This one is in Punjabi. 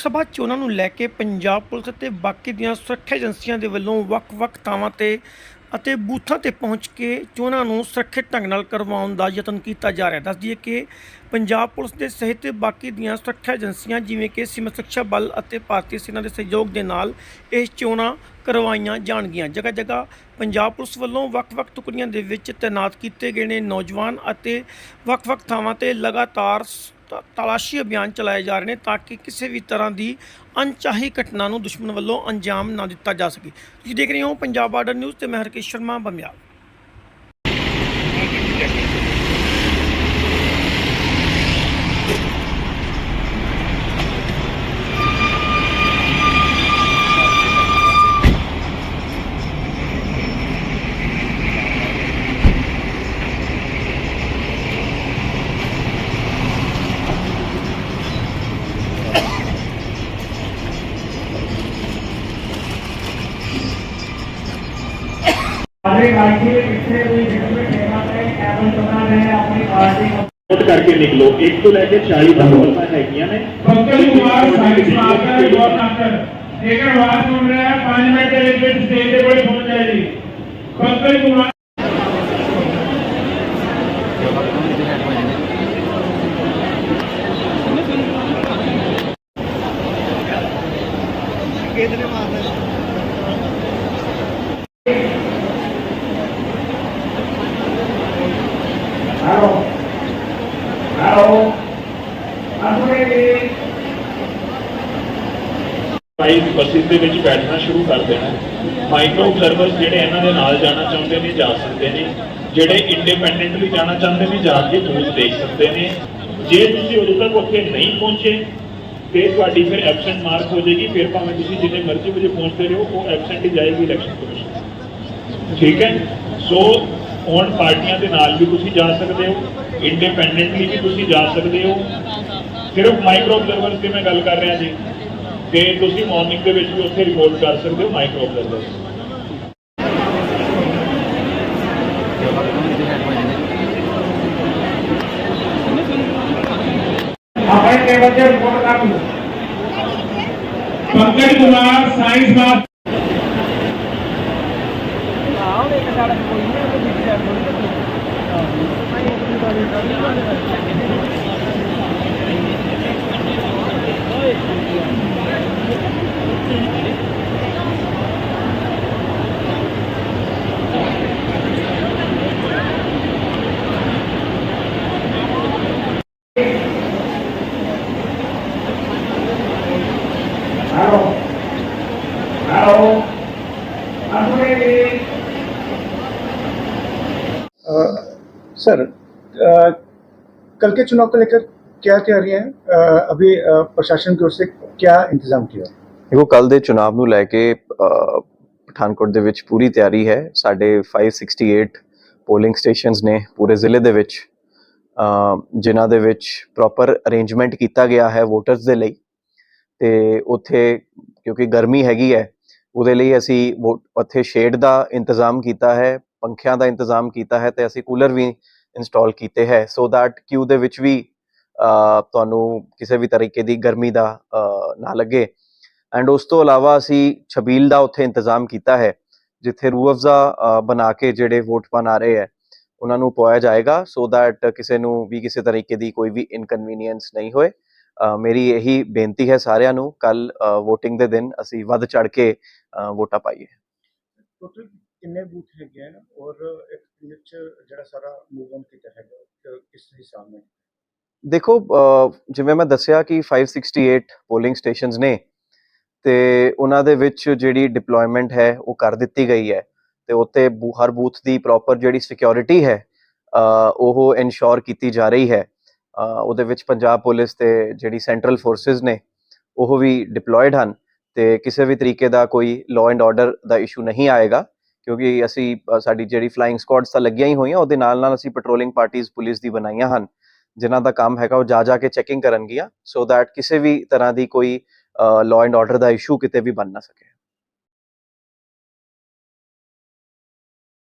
ਸਭਾ ਚੋਣਾਂ ਨੂੰ ਲੈ ਕੇ ਪੰਜਾਬ ਪੁਲਿਸ ਅਤੇ ਬਾਕੀ ਦੀਆਂ ਸੁਰੱਖਿਆ ਏਜੰਸੀਆਂ ਦੇ ਵੱਲੋਂ ਵੱਖ-ਵੱਖ ਥਾਵਾਂ ਤੇ ਅਤੇ ਬੂਥਾਂ ਤੇ ਪਹੁੰਚ ਕੇ ਚੋਣਾਂ ਨੂੰ ਸੁਰੱਖਿਅਤ ਢੰਗ ਨਾਲ ਕਰਵਾਉਣ ਦਾ ਯਤਨ ਕੀਤਾ ਜਾ ਰਿਹਾ ਦੱਸ ਦਈਏ ਕਿ ਪੰਜਾਬ ਪੁਲਿਸ ਦੇ ਸਹਿਤ ਬਾਕੀ ਦੀਆਂ ਸੁਰੱਖਿਆ ਏਜੰਸੀਆਂ ਜਿਵੇਂ ਕਿ ਸੀਮਾ ਸੁਰੱਖਿਆ ਬਲ ਅਤੇ ਭਾਰਤੀ ਸੈਨਾ ਦੇ ਸਹਿਯੋਗ ਦੇ ਨਾਲ ਇਹ ਚੋਣਾਂ ਕਰਵਾਈਆਂ ਜਾਣਗੀਆਂ। ਜਗ੍ਹਾ ਜਗ੍ਹਾ ਪੰਜਾਬ ਪੁਲਿਸ ਵੱਲੋਂ ਵੱਖ-ਵੱਖ ਟੁਕੜੀਆਂ ਦੇ ਵਿੱਚ ਤਾਇਨਾਤ ਕੀਤੇ ਗਏ ਨੇ ਨੌਜਵਾਨ ਅਤੇ ਵੱਖ-ਵੱਖ ਥਾਵਾਂ ਤੇ ਲਗਾਤਾਰ ਸ- ਤਲਾਸ਼ੀ ਅਭਿਆਨ ਚਲਾਏ ਜਾ ਰਹੇ ਨੇ ਤਾਂ ਕਿ ਕਿਸੇ ਵੀ ਤਰ੍ਹਾਂ ਦੀ ਅਣਚਾਹੀ ਘਟਨਾ ਨੂੰ ਦੁਸ਼ਮਣ ਵੱਲੋਂ ਅੰਜਾਮ ਨਾ ਦਿੱਤਾ ਜਾ ਸਕੇ। ਤੁਸੀਂ ਦੇਖ ਰਹੇ ਹੋ ਪੰਜਾਬ ਬਾਰਡਰ ਨਿਊਜ਼ ਤੇ ਮੈਂ ਹਰਕੇਸ਼ ਸ਼ਰਮਾ, ਬੰਮਿਆਲ। ਵੋਟ ਕਰਕੇ ਨਿਕਲੋ 1 ਤੋਂ ਲੈ ਕੇ 40 ਤੱਕ ਵੋਟਾਂ ਹੈਗੀਆਂ ਨੇ। ਫੱਕਲ ਕੁਮਾਰ ਸਾਡੀ ਸਮਾਪਤ ਰਿਪੋਰਟ ਆਫਟਰ ਜੇਕਰ ਆਵਾਜ਼ ਸੁਣ ਰਿਹਾ 5 ਮਿੰਟ ਦੇ ਵਿੱਚ ਸਟੇਜ ਤੇ ਕੋਲ ਪਹੁੰਚ ਜਾਏਗੀ। ਫੱਕਲ ਕੁਮਾਰ నరో నరో ਦੇ ਵਿੱਚ ਬੈਠਣਾ ਸ਼ੁਰੂ ਕਰ ਦੇਣਾ। ਮਾਈਕਰੋ ਆਬਜ਼ਰਵਰਸ ਜਿਹੜੇ ਇਹਨਾਂ ਦੇ ਨਾਲ ਜਾਣਾ ਚਾਹੁੰਦੇ ਨੇ, ਜਾ ਸਕਦੇ ਨੇ। ਜਿਹੜੇ ਇੰਡੀਪੈਂਡੈਂਟਲੀ ਜਾਣਾ ਚਾਹੁੰਦੇ ਨੇ, ਜਾ ਕੇ ਨਿਊਜ਼ ਦੇਖ ਸਕਦੇ ਨੇ। ਜੇ ਤੁਸੀਂ ਉਦੋਂ ਤੱਕ ਉੱਥੇ ਨਹੀਂ ਪਹੁੰਚੇ ਤੇ ਤੁਹਾਡੀ ਫਿਰ ਐਬਸੈਂਟ ਮਾਰਕ ਹੋ ਜਾਏਗੀ। ਫਿਰ ਭਾਵੇਂ ਤੁਸੀਂ ਜਿੰਨੇ ਮਰਜ਼ੀ ਵਜੇ ਪਹੁੰਚਦੇ ਰਹੋ, ਉਹ ਐਬਸੈਂਟ ਹੀ ਜਾਏਗੀ ਇਲੈਕਸ਼ਨ ਕਮਿਸ਼ਨ ਠੀਕ ਹੈ? ਸੋ ਹੁਣ ਪਾਰਟੀਆਂ ਦੇ ਨਾਲ ਵੀ ਤੁਸੀਂ ਜਾ ਸਕਦੇ ਹੋ ਇੰਡੀਪੈਂਡੈਂਟਲੀ ਵੀ ਤੁਸੀਂ ਜਾ ਸਕਦੇ ਹੋ ਸਿਰਫ ਮਾਈਕਰੋ ਆਬਜ਼ਰਵਰਸ ਦੀ ਮੈਂ ਗੱਲ ਕਰ ਰਿਹਾ ਜੀ ਤੇ ਤੁਸੀਂ ਮਾਰਨਿੰਗ ਦੇ ਵਿੱਚ ਵੀ ਉੱਥੇ ਰਿਪੋਰਟ ਕਰ ਸਕਦੇ ਹੋ ਮਾਈਕਰੋ ਆਬਜ਼ਰਵਰਸ अपने टेबल से रिपोर्ट कर लो Pankaj Kumar science master Claro. Sir अ, कल के चुनाव को लेकर क्या तैयारियां हैं अ, अभी अ, प्रशासन की ओर से क्या इंतजाम किया ਦੇਖੋ ਕੱਲ ਦੇ ਚੁਣਾਵ ਨੂੰ ਲੈ ਕੇ ਅ, ਪਠਾਨਕੋਟ ਦੇ ਵਿੱਚ ਪੂਰੀ ਤਿਆਰੀ ਹੈ ਸਾਡੇ 568 ਪੋਲਿੰਗ ਸਟੇਸ਼ਨਸ ਨੇ ਪੂਰੇ ਜ਼ਿਲ੍ਹੇ ਦੇ ਵਿੱਚ ਅ, ਜਿਨ੍ਹਾਂ ਦੇ ਵਿੱਚ ਪ੍ਰੋਪਰ ਅਰੇਂਜਮੈਂਟ ਕੀਤਾ ਗਿਆ ਹੈ ਵੋਟਰਸ ਦੇ ਲਈ ਤੇ ਉੱਥੇ ਕਿਉਂਕਿ ਗਰਮੀ ਹੈਗੀ ਹੈ ਉਹਦੇ ਲਈ ਅਸੀਂ ਵੋ- ਉੱਥੇ ਸ਼ੇਡ ਦਾ ਇੰਤਜ਼ਾਮ ਕੀਤਾ ਹੈ ਪੰਖਿਆਂ ਦਾ ਇੰਤਜ਼ਾਮ ਕੀਤਾ ਹੈ ਤੇ ਅਸੀਂ ਕੂਲਰ ਵੀ ਇੰਸਟਾਲ ਕੀਤੇ ਹੈ। ਸੋ ਦੈਟ ਕਿਊ ਦੇ ਵਿੱਚ ਵੀ ਤੁਹਾਨੂੰ ਕਿਸੇ ਵੀ ਤਰੀਕੇ ਦੀ ਗਰਮੀ ਦਾ ਨਾ ਲੱਗੇ। ਐਂਡ ਉਸ ਤੋਂ ਇਲਾਵਾ ਅਸੀਂ ਛਬੀਲ ਦਾ ਉੱਥੇ ਇੰਤਜ਼ਾਮ ਕੀਤਾ ਹੈ, ਜਿੱਥੇ ਰੂਹ ਅਫਜ਼ਾ ਬਣਾ ਕੇ ਜਿਹੜੇ ਵੋਟ ਪਾਣ ਆ ਰਹੇ ਹੈ, ਉਹਨਾਂ ਨੂੰ ਪਵਾਇਆ ਜਾਏਗਾ। ਸੋ ਦੈਟ ਕਿਸੇ ਨੂੰ ਵੀ ਕਿਸੇ ਤਰੀਕੇ ਦੀ ਕੋਈ ਵੀ ਇਨਕਨਵੀਨੀਅੰਸ ਨਹੀਂ ਹੋਏ। ਮੇਰੀ ਇਹੀ ਬੇਨਤੀ ਹੈ ਸਾਰਿਆਂ ਨੂੰ ਕੱਲ VOTING ਦੇ ਦਿਨ ਅਸੀਂ ਵੱਧ ਚੜ ਕੇ ਵੋਟਾਂ ਪਾਈਏ। ਕਿੰਨੇ ਬੂਥ ਹੈਗੇ ਹਨ ਔਰ ਇੱਕ ਜਿਹੜਾ ਸਾਰਾ ਮੂਵਮੈਂਟ ਕੀਤਾ ਹੈਗਾ ਤੇ ਕਿਸ ਹਿਸਾਬ ਨਾਲ? ਦੇਖੋ ਅ, ਜਿਵੇਂ ਮੈਂ ਦੱਸਿਆ ਕਿ 568 ਪੋਲਿੰਗ ਸਟੇਸ਼ਨਸ ਨੇ ਤੇ ਉਹਨਾਂ ਦੇ ਵਿੱਚ ਜਿਹੜੀ ਡਿਪਲੋਇਮੈਂਟ ਹੈ ਉਹ ਕਰ ਦਿੱਤੀ ਗਈ ਹੈ ਤੇ ਉੱਤੇ ਬੂ- ਹਰ ਬੂਥ ਦੀ ਪ੍ਰੋਪਰ ਜਿਹੜੀ ਸਿਕਿਉਰਿਟੀ ਹੈ ਅ, ਉਹ ਇਨਸ਼ੋਰ ਕੀਤੀ ਜਾ ਰਹੀ ਹੈ। ਅ, ਉਹਦੇ ਵਿੱਚ ਪੰਜਾਬ ਪੁਲਿਸ ਤੇ ਜਿਹੜੀ ਸੈਂਟਰਲ ਫੋਰਸਸ ਨੇ ਉਹ ਵੀ ਡਿਪਲੋਇਡ ਹਨ ਤੇ ਕਿਸੇ ਵੀ ਤਰੀਕੇ ਦਾ ਕੋਈ ਲਾਅ ਐਂਡ ਆਰਡਰ ਦਾ ਇਸ਼ੂ ਨਹੀਂ ਆਏਗਾ। ਕਿਉਂਕਿ ਅਸੀਂ ਸਾਡੀ ਜਿਹੜੀ ਫਲਾਈਂਗ ਸਕੁਆਡਸ ਤਾਂ ਲੱਗੀਆਂ ਹੀ ਹੋਈਆਂ, ਉਹਦੇ ਨਾਲ ਨਾਲ ਅਸੀਂ ਪੈਟਰੋਲਿੰਗ ਪਾਰਟੀਆਂ ਪੁਲਿਸ ਦੀ ਬਣਾਈਆਂ ਹਨ। ਜਿਨ੍ਹਾਂ ਦਾ ਕੰਮ ਹੈਗਾ ਉਹ ਜਾ ਜਾ ਕੇ ਚੈਕਿੰਗ ਕਰਨਗੀਆਂ ਸੋ ਦੈਟ ਕਿਸੇ ਵੀ ਤਰ੍ਹਾਂ ਦੀ ਕੋਈ ਲਾਅ ਐਂਡ ਆਰਡਰ ਦਾ ਇਸ਼ੂ ਕਿਤੇ ਵੀ ਬਣ ਨਾ ਸਕੇ।